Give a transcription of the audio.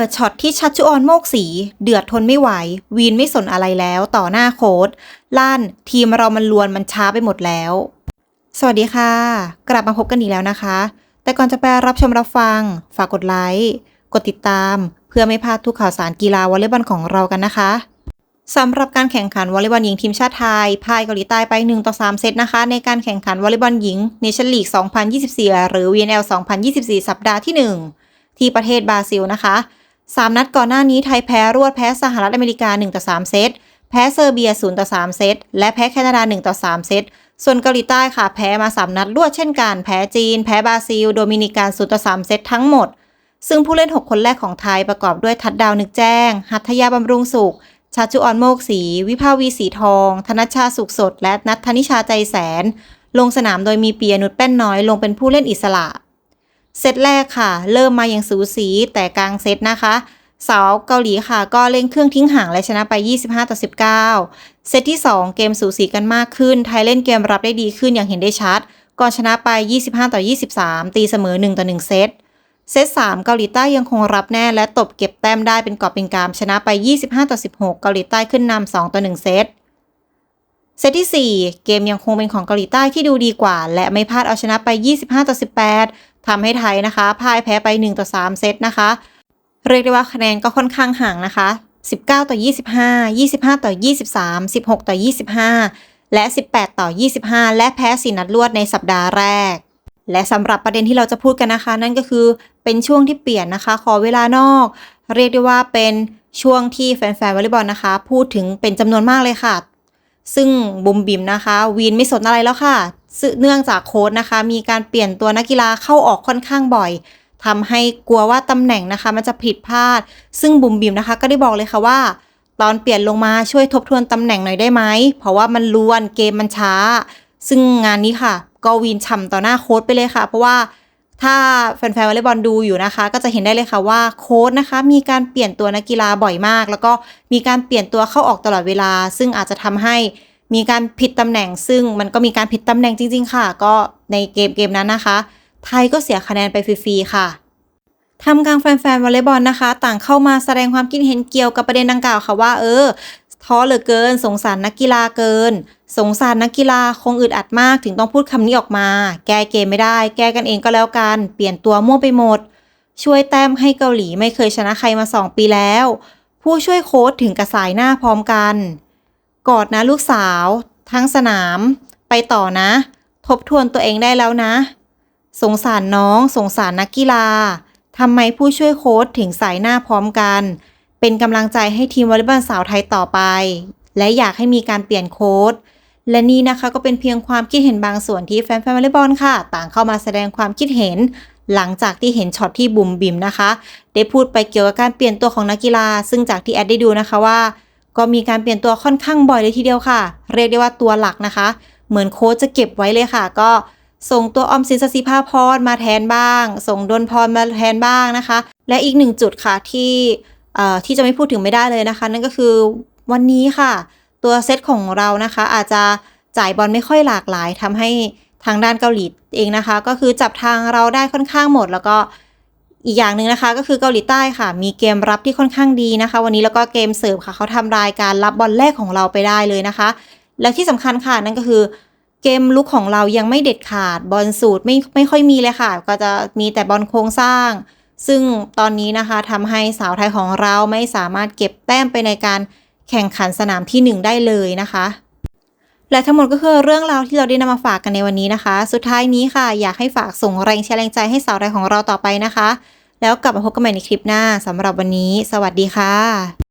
ปิดช็อตที่ชัชชุออนโมกสี เดือดทนไม่ไหว วีนไม่สนอะไรแล้วต่อหน้าโค้ดลั่น ทีมเรามันลวนมันช้าไปหมดแล้ว สวัสดีค่ะ กลับมาพบกันอีกแล้วนะคะ แต่ก่อนจะไปรับชมรับฟัง ฝากกดไลค์กดติดตาม เพื่อไม่พลาดทุกข่าวสารกีฬาวอลเลย์บอลของเรากันนะคะสำหรับการแข่งขันวอลเลย์บอลหญิงทีมชาติไทยพ่ายเกาหลีใต้ไป 1 ต่อ 3 เซตนะคะ ในการแข่งขันวอลเลย์บอลหญิงเนชั่นลีก 2024 หรือ VNL 2024 สัปดาห์ที่ 1 ที่ประเทศบราซิลนะคะ 3 นัดก่อนหน้านี้ไทยแพ้รวดแพ้สหรัฐอเมริกา 1 ต่อ 3 เซต แพ้เซอร์เบีย 0 ต่อ 3 เซต และแพ้แคนาดา 1 ต่อ 3 เซต ส่วนเกาหลีใต้ค่ะ แพ้มา 3 นัดรวดเช่นกัน แพ้จีน แพ้บราซิล โดมินิกัน 0 ต่อ 3 เซตทั้งหมด ซึ่งผู้เล่น 6 คนแรกของไทยประกอบด้วยทัดดาวนึกแจ้ง หัตถยาบำรุงสุข ชาจุออนโมกศรีวิภาวีสีทอง ธนชชาสุขสด และนัทธนิชาใจแสน ลงสนามโดยมีเปียนุชแป้นน้อยลงเป็นผู้เล่นอิสระ เซตแรกค่ะ เริ่มมาอย่างสูสีแต่กลางเซตนะคะสาวเกาหลีค่ะก็เล่นเครื่องทิ้งห่างและชนะไป 25 ต่อ 19 เซตที่ 2 เกมสูสีกันมากขึ้น ไทยเล่นเกมรับได้ดีขึ้นอย่างเห็นได้ชัด ก่อนชนะไป 25 ต่อ 23 ตีเสมอ 1 ต่อ 1 เซต เซต 3 เกาหลีใต้ยังคงรับแน่และตบเก็บแต้มได้เป็นกอบเป็นกามชนะไป 25 ต่อ 16 เกาหลีใต้ขึ้นนำ 2 ต่อ 1 เซต เซตที่ 4 เกมยังคงเป็นของเกาหลีใต้ที่ดูดีกว่า และไม่พลาดเอาชนะไป 25 ต่อ 18 ทำให้ไทยนะคะพ่ายแพ้ไป 1 ต่อ 3 เซตนะคะ เรียกได้ว่าคะแนนก็ค่อนข้างห่างนะคะ 19 ต่อ 25 25 ต่อ 23 16 ต่อ 25 และ 18 ต่อ 25 และแพ้สีนัดรวดในสัปดาห์แรก และสำหรับประเด็นที่เราจะพูดกันนะคะ นั่นก็คือเป็นช่วงที่เปลี่ยนนะคะ ขอเวลานอก เรียกได้ว่าเป็นช่วงที่แฟนๆวอลเลย์บอลนะคะ พูดถึงเป็นจำนวนมากเลยค่ะ ซึ่งบุมบิมนะคะ วีนไม่สนอะไรแล้วค่ะ เนื่องจากโค้ดนะคะ มีการเปลี่ยนตัวนักกีฬาเข้าออกค่อนข้างบ่อยทำให้กลัวว่าตำแหน่งนะคะ มันจะผิดพลาด ซึ่งบุ๋มบิ๋มนะคะ ก็ได้บอกเลยค่ะว่า ตอนเปลี่ยนลงมาช่วยทบทวนตำแหน่งหน่อยได้ไหมเพราะว่ามันลวนเกมมันช้า ซึ่งงานนี้ค่ะกวีนฉ่ำต่อหน้าโค้ดไปเลยค่ะ เพราะว่าถ้าแฟนๆวอลเลย์บอลดูอยู่นะคะ ก็จะเห็นได้เลยค่ะว่าโค้ดนะคะ มีการเปลี่ยนตัวนักกีฬาบ่อยมาก แล้วก็มีการเปลี่ยนตัวเข้าออกตลอดเวลา ซึ่งอาจจะทำให้ มีการผิดตำแหน่งซึ่งมันก็มีการผิดตำแหน่งจริง ๆ ค่ะ ก็ในเกมเกมนั้นนะคะ ไทยก็เสียคะแนนไปฟรีๆค่ะทำกลางแฟนๆวอลเลย์บอลนะคะ ต่างเข้ามาแสดงความคิดเห็นเกี่ยวกับประเด็นดังกล่าวค่ะว่า เออท้อเหลือเกิน สงสารนักกีฬาเกิน สงสารนักกีฬาคงอึดอัดมากถึงต้องพูดคำนี้ออกมา แก้เกมไม่ได้ แก้กันเองก็แล้วกัน เปลี่ยนตัวมั่วไปหมด ช่วยแต้มให้เกาหลีไม่เคยชนะใครมา 2 ปีแล้ว ผู้ช่วยโค้ชถึงกระสายหน้าพร้อมกัน กอดนะลูกสาว ทั้งสนาม ไปต่อนะ ทบทวนตัวเองได้แล้วนะ สงสารน้อง สงสารนักกีฬาทำไมผู้ช่วยโค้ชถึงสายหน้าพร้อมกัน เป็นกำลังใจให้ทีมวอลเลย์บอลสาวไทยต่อไป และอยากให้มีการเปลี่ยนโค้ชและนี่นะคะก็เป็นเพียงความคิดเห็นบางส่วนที่แฟนๆวอลเลย์บอลค่ะ ต่างเข้ามาแสดงความคิดเห็น หลังจากที่เห็นช็อตที่บุ๋มบิมนะคะ ได้พูดไปเกี่ยวกับการเปลี่ยนตัวของนักกีฬา ซึ่งจากที่แอดได้ดูนะคะว่า ก็มีการเปลี่ยนตัวค่อนข้างบ่อยเลยทีเดียวค่ะ เรียกได้ว่าตัวหลักนะคะ เหมือนโค้ชจะเก็บไว้เลยค่ะ ก็ส่งตัวออมสินสศิภาพรมาแทนบ้าง ส่งดนพรมาแทนบ้างนะคะ และอีกหนึ่งจุดค่ะที่ที่จะไม่พูดถึงไม่ได้เลยนะคะ นั่นก็คือวันนี้ค่ะ ตัวเซตของเรานะคะ อาจจะจ่ายบอลไม่ค่อยหลากหลายทำให้ทางด้านเกาหลีเองนะคะ ก็คือจับทางเราได้ค่อนข้างหมดแล้วก็ อีกอย่างหนึ่งนะคะก็คือเกาหลีใต้ค่ะ มีเกมรับที่ค่อนข้างดีนะคะ วันนี้แล้วก็เกมเสิร์ฟค่ะเขาทำรายการรับบอลแรกของเราไปได้เลยนะคะ และที่สำคัญค่ะนั่นก็คือเกมลุกของเรายังไม่เด็ดขาดบอลสูตรไม่ไม่ค่อยมีเลยค่ะ ก็จะมีแต่บอลโครงสร้าง ซึ่งตอนนี้นะคะทำให้สาวไทยของเราไม่สามารถเก็บแต้มไปในการแข่งขันสนามที่ 1 ได้เลยนะคะ และทั้งหมดก็คือเรื่องราวที่เราได้นำมาฝากกันในวันนี้นะคะ สุดท้ายนี้ค่ะ อยากให้ฝากส่งแรงเชียร์แรงใจให้สาวไทยของเราต่อไปนะคะ แล้วกลับมาพบกันใหม่ในคลิปหน้าสำหรับวันนี้ สวัสดีค่ะ